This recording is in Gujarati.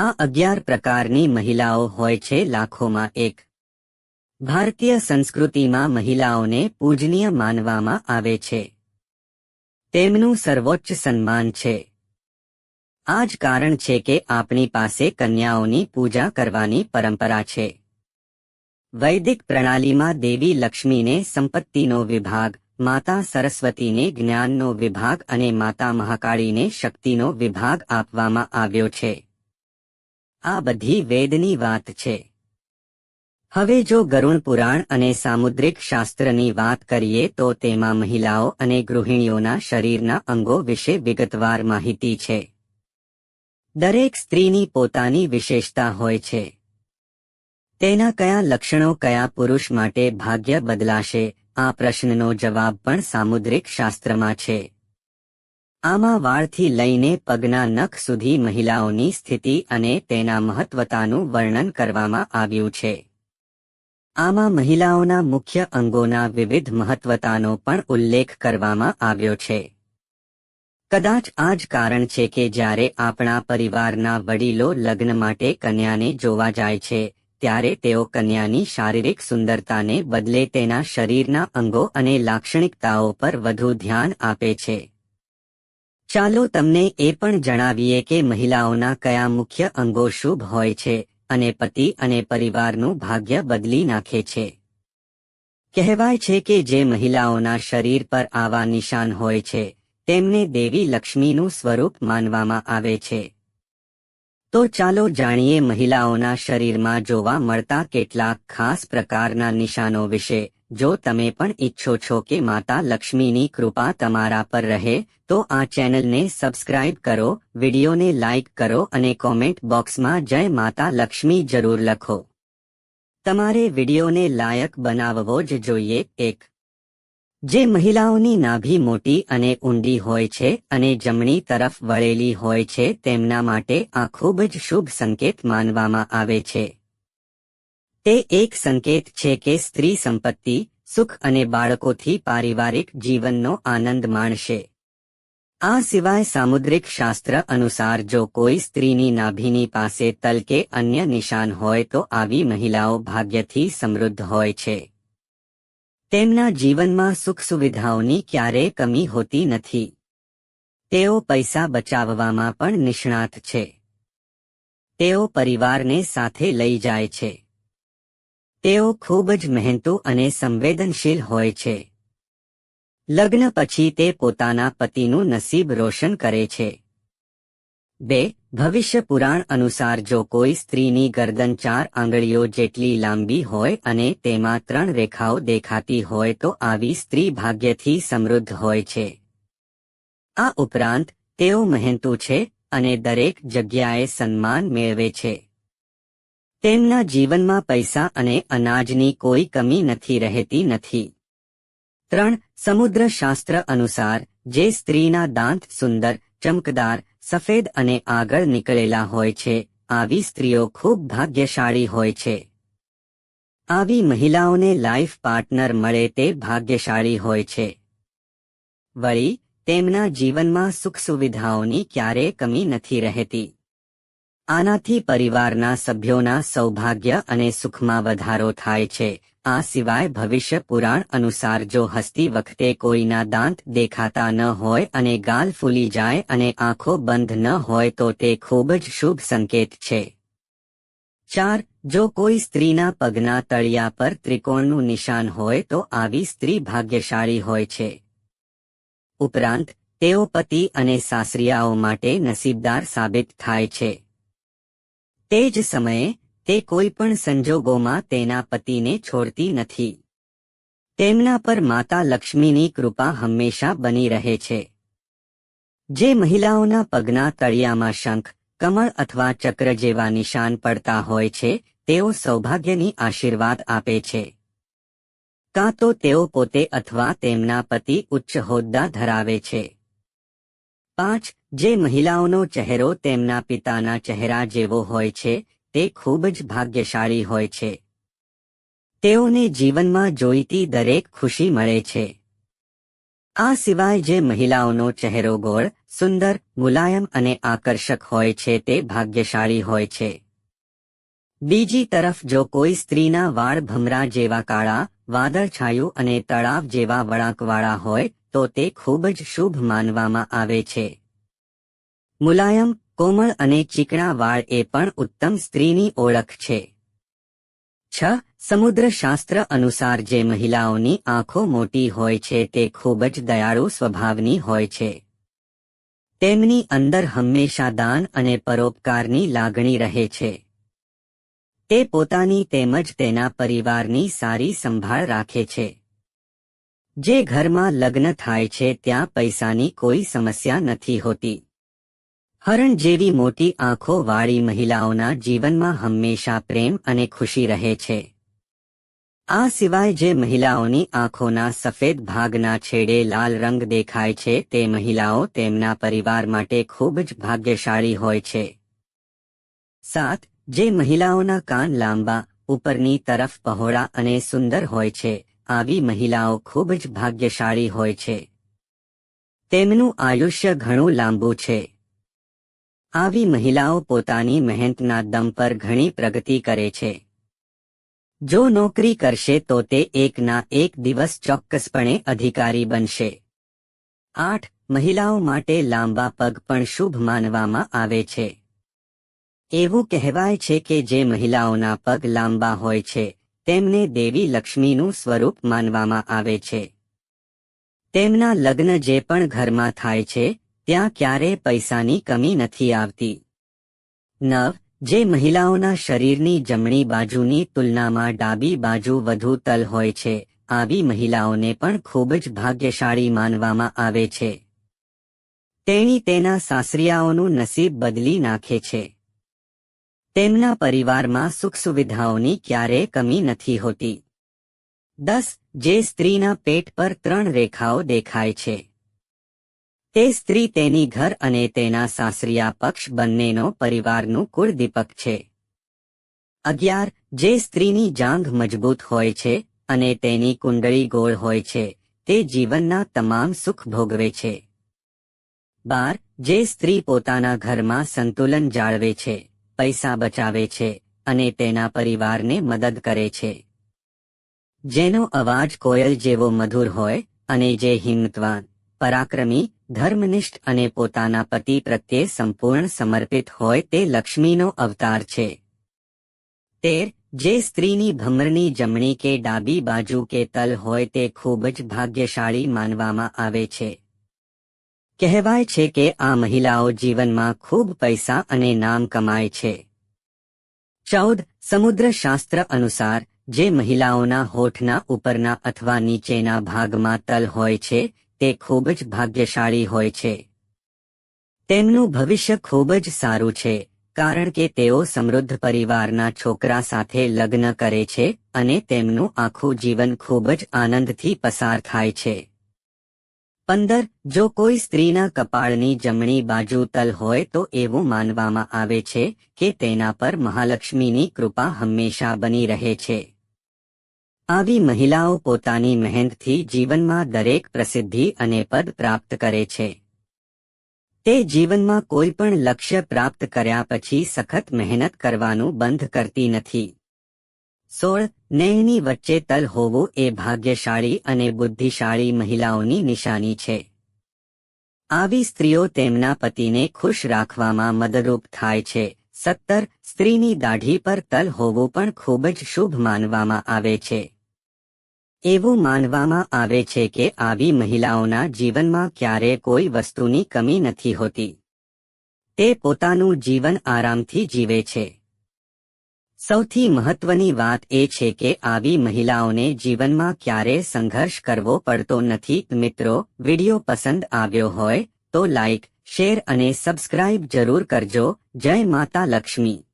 આ અગિયાર પ્રકારની મહિલાઓ હોય છે લાખોમાં એક. ભારતીય સંસ્કૃતિમાં મહિલાઓને પૂજનીય માનવામાં આવે છે. તેમનું સર્વોચ્ચ સન્માન છે. આ જ કારણ છે કે આપણી પાસે કન્યાઓની પૂજા કરવાની પરંપરા છે. વૈદિક પ્રણાલીમાં દેવી લક્ષ્મીને સંપત્તિનો વિભાગ, માતા સરસ્વતીને જ્ઞાનનો વિભાગ અને માતા મહાકાળીને શક્તિનો વિભાગ આપવામાં આવ્યો છે. આ બધી વેદની વાત છે. હવે જો ગરુણ પુરાણ અને સામુદ્રિક શાસ્ત્રની વાત કરીએ તો તેમાં મહિલાઓ અને ગૃહિણીઓના શરીરના અંગો વિશે વિગતવાર માહિતી છે. દરેક સ્ત્રીની પોતાની વિશેષતા હોય છે. તેના કયા લક્ષણો કયા પુરુષ માટે ભાગ્ય બદલાશે, આ પ્રશ્નનો જવાબ પણ સામુદ્રિક શાસ્ત્રમાં છે. આમાં વાળથી લઈને પગના નખ સુધી મહિલાઓની સ્થિતિ અને તેના મહત્વતાનું વર્ણન કરવામાં આવ્યું છે. આમાં મહિલાઓના મુખ્ય અંગોના વિવિધ મહત્વતાનો પણ ઉલ્લેખ કરવામાં આવ્યો છે. કદાચ આ જ કારણ છે કે જ્યારે આપણા પરિવારના વડીલો લગ્ન માટે કન્યાને જોવા જાય છે, ત્યારે તેઓ કન્યાની શારીરિક સુંદરતાને બદલે તેના શરીરના અંગો અને લાક્ષણિકતાઓ પર વધુ ધ્યાન આપે છે. ચાલો તમને એ પણ જણાવીએ કે મહિલાઓના કયા મુખ્ય અંગો શુભ હોય છે અને પતિ અને પરિવારનું ભાગ્ય બદલી નાખે છે. કહેવાય છે કે જે મહિલાઓના શરીર પર આવા નિશાન હોય છે, તેમને દેવી લક્ષ્મીનું સ્વરૂપ માનવામાં આવે છે. તો ચાલો જાણીએ મહિલાઓના શરીરમાં જોવા મળતા કેટલાક ખાસ પ્રકારના નિશાનો વિશે. જો તમે પણ ઈચ્છો છો કે માતા લક્ષ્મીની કૃપા તમારા પર રહે, તો આ ચેનલને સબસ્ક્રાઇબ કરો, વિડીયોને લાઇક કરો અને કોમેન્ટ બોક્સમાં જય માતા લક્ષ્મી જરૂર લખો. તમારે વિડીયોને લાયક બનાવવો જ જોઈએ. એક, જે મહિલાઓની નાભી મોટી અને ઊંડી હોય છે અને જમણી તરફ વળેલી હોય છે, તેમના માટે આ ખૂબ જ શુભ સંકેત માનવામાં આવે છે. તે એક સંકેત છે કે સ્ત્રી સંપત્તિ, સુખ અને બાળકોથી પારિવારિક જીવનનો આનંદ માણશે. આ સિવાય સામુદ્રિક શાસ્ત્ર અનુસાર જો કોઈ સ્ત્રીની નાભીની પાસે તલ કે અન્ય નિશાન હોય તો આવી મહિલાઓ ભાગ્યથી સમૃદ્ધ હોય છે. તેમના જીવનમાં સુખ સુવિધાઓની ક્યારેય કમી હોતી નથી. તેઓ પૈસા બચાવવામાં પણ નિષ્ણાત છે. તેઓ પરિવારને સાથે લઈ જાય છે. તેઓ ખૂબ જ મહેનતુ અને સંવેદનશીલ હોય છે. લગ્ન પછી તે પોતાના પતિનું નસીબ રોશન કરે છે. બે, ભવિષ્ય પુરાણ અનુસાર જો કોઈ સ્ત્રીની ગરદન ચાર આંગળીઓ જેટલી લાંબી હોય અને તેમાં ત્રણ રેખાઓ દેખાતી હોય તો આવી સ્ત્રી ભાગ્યથી સમૃદ્ધ હોય છે. આ ઉપરાંત, તેઓ મહેનતુ છે અને દરેક જગ્યાએ સન્માન મેળવે છે. તેમના જીવનમાં પૈસા અને અનાજની કોઈ કમી નથી રહેતી નથી. ત્રણ સમુદ્ર શાસ્ત્ર અનુસાર, જે સ્ત્રીના દાંત સુંદર, ચમકદાર, સફેદ અને આગળ નીકળેલા હોય છે, આવી સ્ત્રીઓ ખૂબ ભાગ્યશાળી હોય છે. આવી મહિલાઓને લાઈફ પાર્ટનર મળે તે ભાગ્યશાળી હોય છે. વળી, તેમના જીવનમાં સુખ સુવિધાઓની ક્યારેય કમી નથી રહેતી. આનાથી પરિવારના સભ્યોના સૌભાગ્ય અને સુખમાં વધારો થાય છે. આ સિવાય ભવિષ્ય પુરાણ અનુસાર જો હસતી વખતે કોઈના દાંત દેખાતા ન હોય અને ગાલ ફૂલી જાય અને આંખો બંધ ન હોય તો તે ખૂબ જ શુભ સંકેત છે. ચાર, જો કોઈ સ્ત્રીના પગના તળિયા પર ત્રિકોણનું નિશાન હોય તો આવી સ્ત્રી ભાગ્યશાળી હોય છે. ઉપરાંત, તેઓ પતિ અને સાસરિયાઓ માટે નસીબદાર સાબિત થાય છે. તે જ સમયે, તે કોઈ પણ સંજોગોમાં તેના પતિને છોડતી નથી. તેમના પર માતા લક્ષ્મીની કૃપા હંમેશા બની રહે છે. જે મહિલાઓના પગના તળિયામાં શંખ, કમળ અથવા ચક્ર જેવા નિશાન પડતા હોય છે, તેઓ સૌભાગ્યની આશીર્વાદ આપે છે. કાં તો તેઓ પોતે અથવા તેમના પતિ ઉચ્ચ હોદ્દા ધરાવે છે. પાંચ જે મહિલાઓનો ચહેરો તેમના પિતાના ચહેરા જેવો હોય છે, તે ખૂબ જ ભાગ્યશાળી હોય છે. તેઓને જીવનમાં જોઈતી દરેક ખુશી મળે છે. આ સિવાય જે મહિલાઓનો ચહેરો ગોળ, સુંદર, મુલાયમ અને આકર્ષક હોય છે, તે ભાગ્યશાળી હોય છે. બીજી તરફ જો કોઈ સ્ત્રીના વાળ ભમરા જેવા કાળા વાદળછાયું અને તળાવ જેવા વળાંકવાળા હોય, તો તે ખૂબ જ શુભ માનવામાં આવે છે. મુલાયમ, કોમળ અને ચીકણા વાળ એ પણ ઉત્તમ સ્ત્રીની ઓળખ છે. છ, સમુદ્રશાસ્ત્ર અનુસાર જે મહિલાઓની આંખો મોટી હોય છે તે ખૂબ જ દયાળુ સ્વભાવની હોય છે. તેમની અંદર હંમેશા દાન અને પરોપકારની લાગણી રહે છે. તે પોતાની તેમજ તેના પરિવારની સારી સંભાળ રાખે છે. જે ઘરમાં લગ્ન થાય છે ત્યાં પૈસાની કોઈ સમસ્યા નથી હોતી. હરણ જેવી મોટી આંખો વાળી મહિલાઓના જીવનમાં હંમેશા પ્રેમ અને ખુશી રહે છે. આ સિવાય જે મહિલાઓની આંખોના સફેદ ભાગના છેડે લાલ રંગ દેખાય છે, તે મહિલાઓ તેમના પરિવાર માટે ખૂબ જ ભાગ્યશાળી હોય છે. સાત, જે મહિલાઓના કાન લાંબા, ઉપરની તરફ પહોળા અને સુંદર હોય છે, આવી મહિલાઓ ખૂબ જ ભાગ્યશાળી હોય છે. તેમનું આયુષ્ય ઘણું લાંબુ છે. આવી મહિલાઓ પોતાની મહેનતના દમ પર ઘણી પ્રગતિ કરે છે. જો નોકરી કરશે તો તે એકના એક દિવસ ચોક્કસપણે અધિકારી બનશે. આઠ, મહિલાઓ માટે લાંબા પગ પણ શુભ માનવામાં આવે છે. એવું કહેવાય છે કે જે મહિલાઓના પગ લાંબા હોય છે, તેમને દેવી લક્ષ્મીનું સ્વરૂપ માનવામાં આવે છે. તેમના લગ્ન જે પણ ઘરમાં થાય છે ત્યાં ક્યારે પૈસાની કમી નથી આવતી. નવ જે મહિલાઓના શરીરની જમણી બાજુની તુલનામાં ડાબી બાજુ વધુ તલ હોય છે, આવી મહિલાઓને પણ ખૂબ જ ભાગ્યશાળી માનવામાં આવે છે. તેણી તેના સાસરિયાઓનું નસીબ બદલી નાખે છે. તેમના પરિવારમાં સુખ સુવિધાઓની ક્યારે કમી નથી હોતી. દસ, જે સ્ત્રીના પેટ પર ત્રણ રેખાઓ દેખાય છે. તે સ્ત્રી તેની ઘર અને તેના સાસરિયા પક્ષ બંનેનો પરિવારનું કુળદીપક છે. અગિયાર, જે સ્ત્રીની જાંઘ મજબૂત હોય છે અને તેની કુંડળી ગોળ હોય છે, તે જીવનના તમામ સુખ ભોગવે છે. બાર, જે સ્ત્રી પોતાના ઘરમાં સંતુલન જાળવે છે, પૈસા બચાવે છે અને તેના પરિવારને મદદ કરે છે. જેનો અવાજ કોયલ જેવો મધુર હોય અને જે હિંમતવાન, પરાક્રમી ધર્મનિષ્ઠ અને પોતાના પતિ પ્રત્યે સંપૂર્ણ સમર્પિત હોય તે લક્ષ્મીનો અવતાર છે. તેર, જે સ્ત્રીની ભમરની જમણી કે ડાબી બાજુ કે તલ હોય તે ખૂબ જ ભાગ્યશાળી માનવામાં આવે છે. કહેવાય છે કે આ મહિલાઓ જીવનમાં ખૂબ પૈસા અને નામ કમાય છે. ચૌદ સમુદ્ર શાસ્ત્ર અનુસાર, જે મહિલાઓના હોઠના ઉપરના અથવા નીચેના ભાગમાં તલ હોય છે તે ખૂબ જ ભાગ્યશાળી હોય છે. તેમનું ભવિષ્ય ખૂબ જ સારું છે, કારણ કે તેઓ સમૃદ્ધ પરિવારના છોકરા સાથે લગ્ન કરે છે અને તેમનું આખું જીવન ખૂબ જ આનંદથી પસાર થાય છે. પંદર, જો કોઈ સ્ત્રીના કપાળની જમણી બાજુ તલ હોય તો એવું માનવામાં આવે છે કે તેના પર મહાલક્ષ્મીની કૃપા હંમેશા બની રહે છે. આવી મહિલાઓ પોતાની મહેનતથી જીવનમાં દરેક પ્રસિદ્ધિ અને પદ પ્રાપ્ત કરે છે. તે જીવનમાં કોઈ પણ લક્ષ્ય પ્રાપ્ત કર્યા પછી સખત મહેનત કરવાનું બંધ કરતી નથી. સોળ નેહની વચ્ચે તલ હોવું એ ભાગ્યશાળી અને બુદ્ધિશાળી મહિલાઓની નિશાની છે. આવી સ્ત્રીઓ તેમના પતિને ખુશ રાખવામાં મદદરૂપ થાય છે. સત્તર, સ્ત્રીની દાઢી પર તલ હોવું પણ ખૂબ જ શુભ માનવામાં આવે છે. એવું માનવામાં આવે છે કે આવી મહિલાઓના જીવનમાં ક્યારે કોઈ વસ્તુની કમી નથી હોતી. તે પોતાનું જીવન આરામથી જીવે છે. સૌથી મહત્વની વાત એ છે કે આવી મહિલાઓને જીવનમાં ક્યારે સંઘર્ષ કરવો પડતો નથી. મિત્રો, વિડિયો પસંદ આવ્યો હોય તો લાઇક શેર અને સબસ્ક્રાઇબ જરૂર કરજો. જય માતા લક્ષ્મી.